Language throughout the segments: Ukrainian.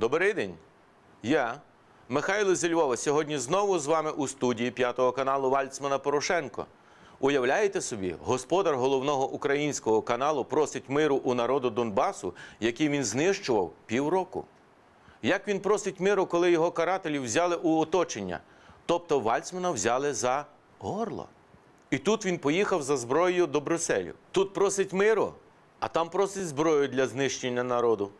Добрий день. Я, Михайло зі Львова, сьогодні знову з вами у студії п'ятого каналу Вальцмана Порошенко. Уявляєте собі, господар головного українського каналу просить миру у народу Донбасу, який він знищував півроку. Як він просить миру, коли його карателі взяли у оточення? Тобто Вальцмана взяли за горло. І тут він поїхав за зброєю до Брюсселю. Тут просить миру, а там просить зброю для знищення народу.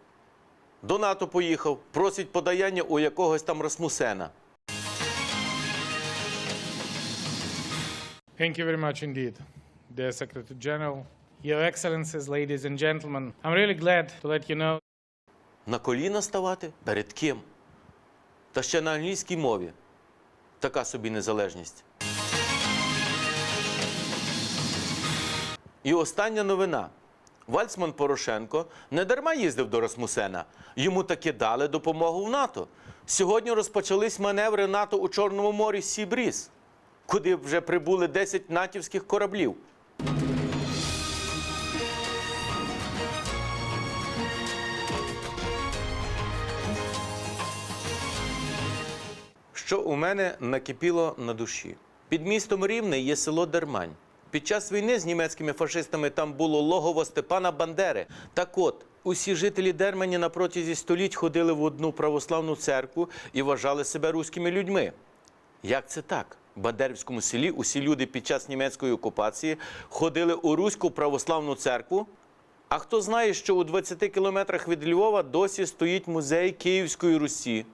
До НАТО поїхав, просить подаяння у якогось там Расмусена. Thank you very much indeed, dear Secretary General. Your Excellencies, ladies and gentlemen, I'm really glad to let you know На коліна ставати? Перед ким? Та ще на англійській мові. Така собі незалежність. І остання новина. Вальцман Порошенко не дарма їздив до Расмусена. Йому таки дали допомогу в НАТО. Сьогодні розпочались маневри НАТО у Чорному морі Сібріз, куди вже прибули 10 натівських кораблів. Що у мене накипіло на душі? Під містом Рівне є село Дермань. Під час війни з німецькими фашистами там було логово Степана Бандери. Так от, усі жителі Дермані на протязі століть ходили в одну православну церкву і вважали себе руськими людьми. Як це так? В Бандерівському селі усі люди під час німецької окупації ходили у Руську православну церкву. А хто знає, що у 20 кілометрах від Львова досі стоїть музей Київської Русі.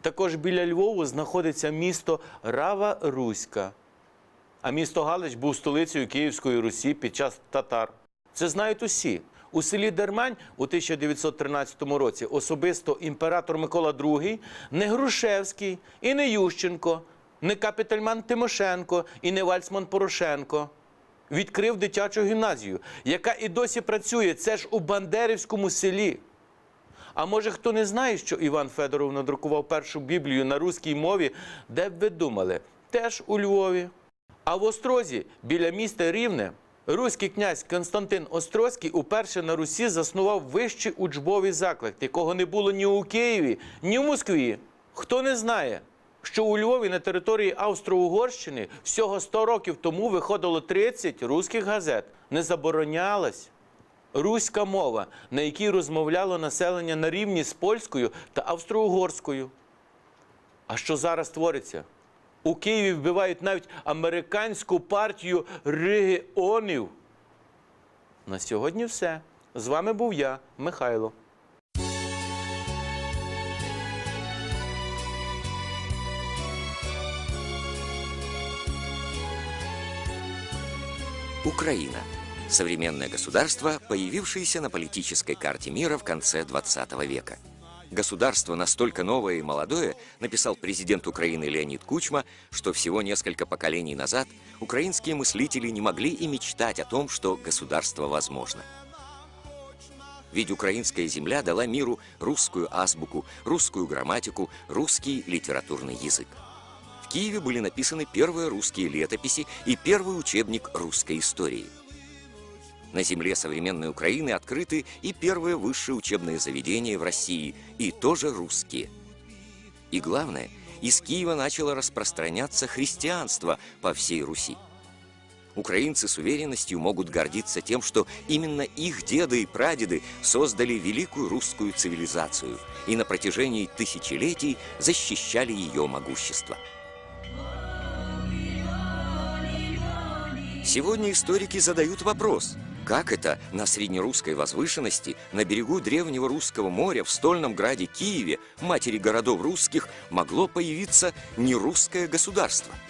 Також біля Львову знаходиться місто Рава Руська. А місто Галич був столицею Київської Русі під час татар. Це знають усі. У селі Дермань у 1913 році особисто імператор Микола II, не Грушевський і не Ющенко, не Капітальман Тимошенко і не Вальцман Порошенко відкрив дитячу гімназію, яка і досі працює. Це ж у Бандерівському селі. А може хто не знає, що Іван Федоров надрукував першу Біблію на руській мові, де б ви думали? Теж у Львові. А в Острозі, біля міста Рівне, руський князь Константин Острозький уперше на Русі заснував вищий учбовий заклад, якого не було ні у Києві, ні в Москві. Хто не знає, що у Львові на території Австро-Угорщини всього 100 років тому виходило 30 руських газет, не заборонялась руська мова, на якій розмовляло населення на рівні з польською та австро-угорською. А що зараз твориться? У Києві вбивають навіть американську партію регіонів. На сьогодні все. З вами був я, Михайло. Украина. Современное государство, появившееся на политической карте мира в конце 20 века. Государство настолько новое и молодое, написал президент Украины Леонид Кучма, что всего несколько поколений назад украинские мыслители не могли и мечтать о том, что государство возможно. Ведь украинская земля дала миру русскую азбуку, русскую грамматику, русский литературный язык. В Киеве были написаны первые русские летописи и первый учебник русской истории. На земле современной Украины открыты и первые высшие учебные заведения в России, и тоже русские. И главное, из Киева начало распространяться христианство по всей Руси. Украинцы с уверенностью могут гордиться тем, что именно их деды и прадеды создали великую русскую цивилизацию и на протяжении тысячелетий защищали ее могущество. Сегодня историки задают вопрос, как это на среднерусской возвышенности, на берегу древнего русского моря, в стольном граде Киеве, матери городов русских, могло появиться нерусское государство –